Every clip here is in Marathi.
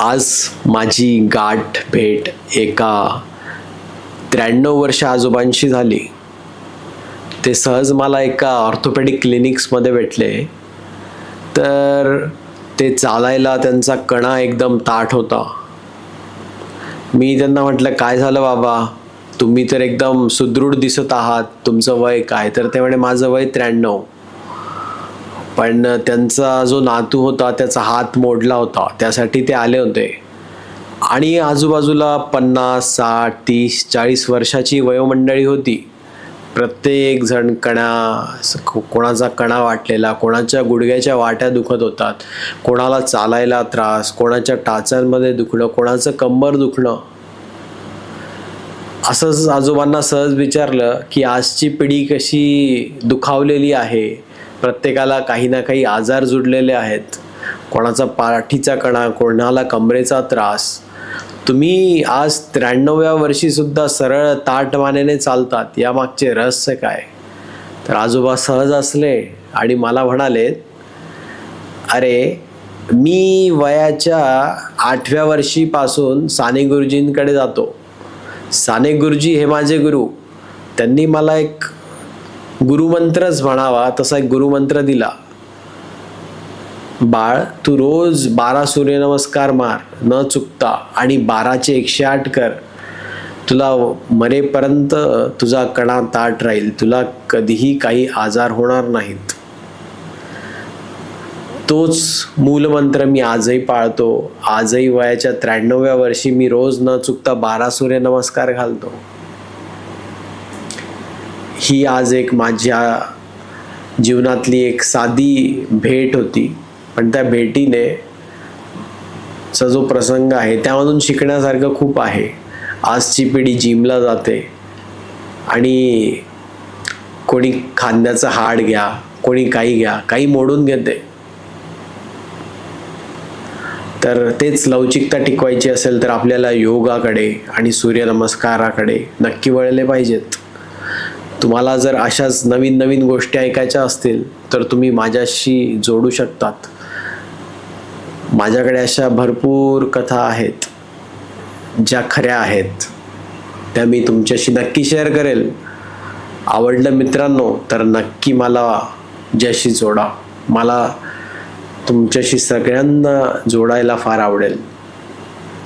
आज माझी गाठ भेट एका त्र्याण्णव वर्ष आजोबांशी झाली. ते सहज मला एका ऑर्थोपेडिक क्लिनिक्समध्ये भेटले. तर ते चालायला त्यांचा कणा एकदम ताठ होता. मी त्यांना म्हटलं काय झालं बाबा? तुम्ही तर एकदम सुदृढ दिसत आहात. तुमचं वय काय? तर ते म्हणे माझं वय त्र्याण्णव. पण त्यांचा जो नातू होता त्याचा हात मोडला होता. त्यासाठी ते आले होते. आणि आजूबाजूला पन्नास साठ तीस चाळीस वर्षाची वयोमंडळी होती. प्रत्येक जण कणा कोणाचा कणा वाटलेला कोणाच्या गुडघ्याच्या वाट्या दुखत होतात कोणाला चालायला त्रास कोणाच्या टाचांमध्ये दुखणं कोणाचं कंबर दुखणं. असंच आजोबांना सहज विचारलं की आजची पिढी कशी दुखावलेली आहे? प्रत्येकाला काही ना काही आजार जुडलेले आहेत. कोणाचा पाठीचा कणा कोणाला कमरेचा त्रास. तुम्ही आज त्र्याण्णव्या वर्षीसुद्धा सरळ ताट मानेने चालतात. यामागचे रहस्य काय? तर आजोबा सहज असले आणि मला म्हणाले अरे मी वयाच्या आठव्या वर्षीपासून साने गुरुजींकडे जातो. साने गुरुजी हे माझे गुरु. त्यांनी मला एक गुरुमंत्रच म्हणावा तसा एक गुरुमंत्र दिला. बाळ तू रोज बारा सूर्यनमस्कार मार न चुकता आणि बाराचे एकशे आठ कर. तुला मरेपर्यंत तुझा कणा ताट राहील तुला कधीही काही आजार होणार नाहीत. तोच मूलमंत्र मी आजही पाळतो. आजही वयाच्या त्र्याण्णव्या वर्षी मी रोज न चुकता बारा सूर्यनमस्कार घालतो. ही आज एक माझ्या जीवनातली एक साधी भेट होती. पण त्या भेटीने चा जो प्रसंग आहे त्यामधून शिकण्यासारखं खूप आहे. आजची पिढी जिमला जाते आणि कोणी खांद्याचं हाड घ्या कोणी काही घ्या काही मोडून घेते. तर तेच लवचिकता टिकवायची असेल तर आपल्याला योगाकडे आणि सूर्यनमस्काराकडे नक्की वळले पाहिजेत. तुम्हाला जर अशाच नवीन नवीन गोष्टी ऐकायच्या असतील तर तुम्ही माझ्याशी जोडू शकतात. माझ्याकडे अशा भरपूर कथा आहेत ज्या खऱ्या आहेत. त्या मी तुमच्याशी नक्की शेअर करेल. आवडलं मित्रांनो तर नक्की मला ज्याशी जोडा. मला तुमच्याशी सगळ्यांना जोडायला फार आवडेल.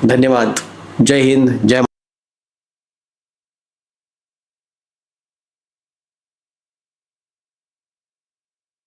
धन्यवाद. जय हिंद जय